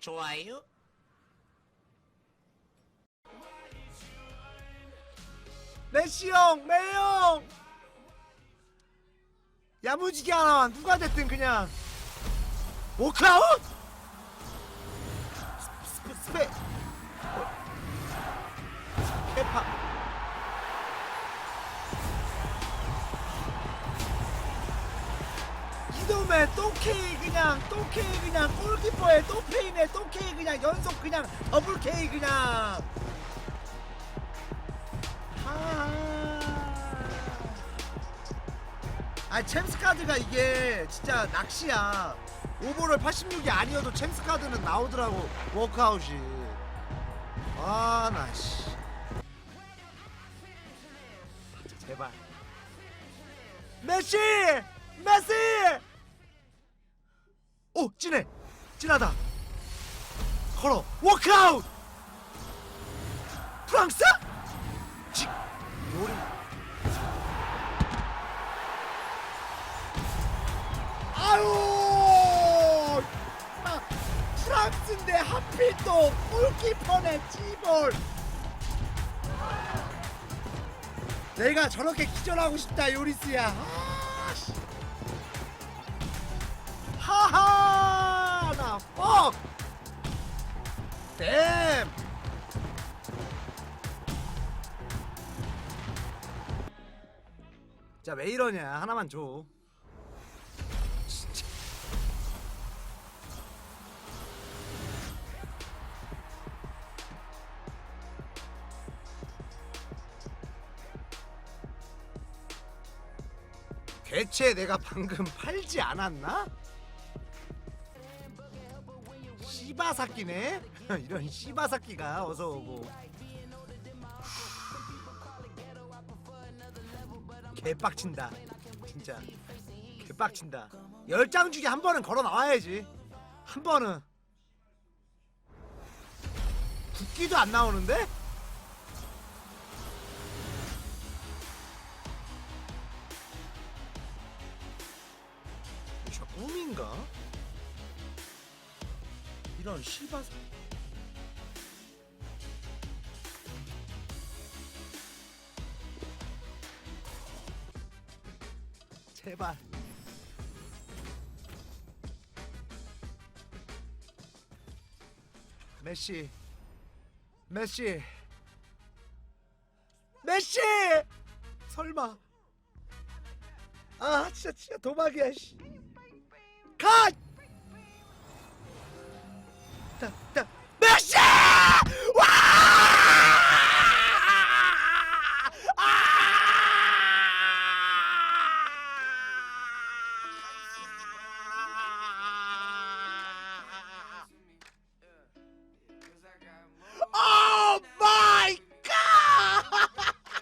좋아요. 메시 형, 메이 형. 야무지게 하나 누가 됐든 그냥 워크아웃. 스페 이놈의 또 K 그냥 또 K 그냥 골키퍼에 또 페인에 또 K 그냥 연속 그냥 더블 K 그냥. 아 챔스 카드가 이게 진짜 낚시야. 오버롤 86이 아니어도 챔스 카드는 나오더라고 워크아웃이. 아나씨. 제발. 메시! 메시 오 진해 진하다. 걸어 워크아웃! 프랑스? 지 요리. 아유! 아, 프랑스인데 하필 또 골키퍼네 찌볼. 내가 저렇게 기절하고 싶다 요리스야. 아, 나 뻑! 댐! 자왜 이러냐 하나만 줘 진짜. 대체 내가 방금 팔지 않았나? 씨바사끼네? 이런 씨바사끼가 어서 오고 개빡친다 진짜 개빡친다 열 장 중에 한 번은 걸어 나와야지 한 번은 국기도 안 나오는데? 저 꿈인가? 이런 씨바 제발. 메시. 메시. 메시! 설마. 아 진짜 진짜 도박이야 씨. 컷! タッタ